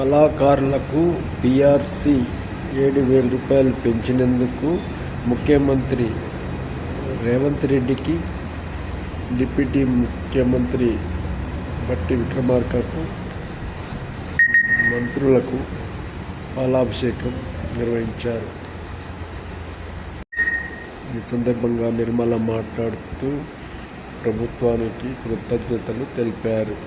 కళాకారులకు పీఆర్సీ ఏడు వేల రూపాయలు పెంచినందుకు ముఖ్యమంత్రి రేవంత్ రెడ్డికి డిప్యూటీ ముఖ్యమంత్రి బట్టి విక్రమార్కకు మంత్రులకు పాలాభిషేకం నిర్వహించారు. ఈ సందర్భంగా నిర్మల మాట్లాడుతూ ప్రభుత్వానికి కృతజ్ఞతలు తెలిపారు.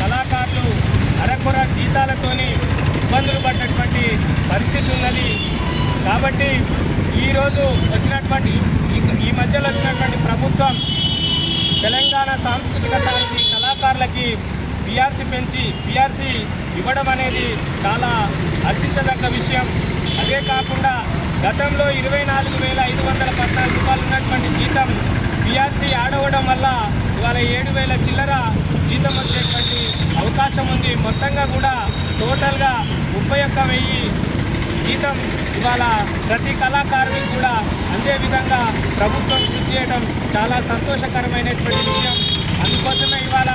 కళాకారులు అరకొర జీతాలతోని ఇబ్బందులు పడ్డటువంటి పరిస్థితి ఉన్నది. కాబట్టి ఈరోజు వచ్చినటువంటి ఈ- మధ్యలో వచ్చినటువంటి ప్రభుత్వం తెలంగాణ సాంస్కృతిక సాహితీ కళాకారులకి పిఆర్సీ పెంచి పిఆర్సీ ఇవ్వడం అనేది చాలా హర్షించదగ్గ విషయం. అదే కాకుండా గతంలో ఇరవై నాలుగు వేల ఐదు వందల పద్నాలుగు రూపాయలు ఉన్నటువంటి జీతం బీఆర్సీ ఆడవడం వల్ల ఇవాళ ఏడు వేల చిల్లర జీతం వచ్చేటువంటి అవకాశం ఉంది. మొత్తంగా కూడా టోటల్గా ముప్పై ఒక్క వెయ్యి జీతం ఇవాళ ప్రతి కళాకారునికి కూడా అందే విధంగా ప్రభుత్వం కృషి చేయడం చాలా సంతోషకరమైనటువంటి విషయం. అందుకోసమే ఇవాళ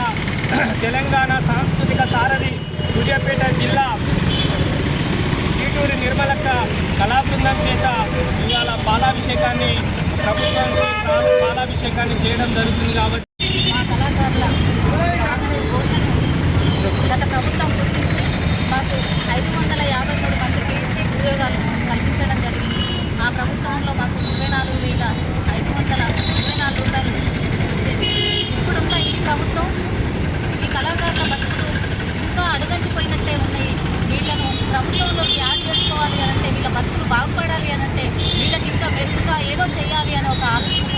తెలంగాణ సాంస్కృతిక సారథి సూర్యాపేట జిల్లా చీటూరి నిర్మలక్క కళాబృందం చేత ఇవాళ పాలాభిషేకాన్ని ప్రభుత్వం పాలాభిషేకాన్ని చేయడం జరుగుతుంది కాబట్టి మా కళాకారుల గత ప్రభుత్వం గుర్తించి మాకు ఐదు వందల యాభై మూడు మందికి ఉద్యోగాలు కల్పించడం జరిగింది. ఆ ప్రభుత్వంలో మాకు ఇరవై నాలుగు వేల ఐదు వందల ఇరవై నాలుగు రూపాయలు వచ్చేది. ఇప్పుడున్న ఈ ప్రభుత్వం ఈ కళాకారుల బతుకులు ఇంకా అడుగంటిపోయినట్టే ఉన్నాయి. వీళ్ళను ప్రభుత్వంలోకి యాడ్ చేసుకోవాలి అని అంటే వీళ్ళ బతుకులు బాగుపడాలి అని అంటే వీళ్ళకి ఇంకా మెరుగుగా ఏదో చేయాలి అని ఒక ఆలోచన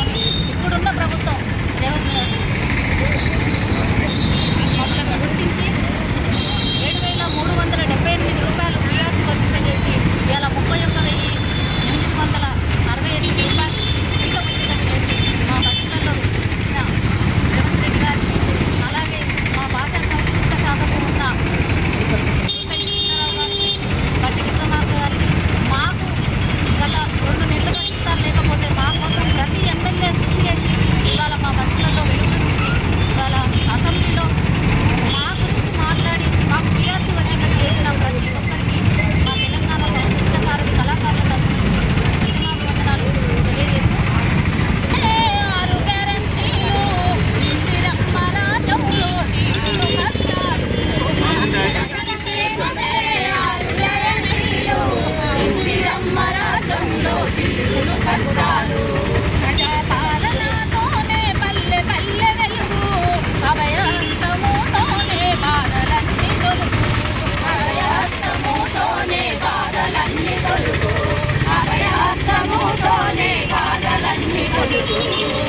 Thank you.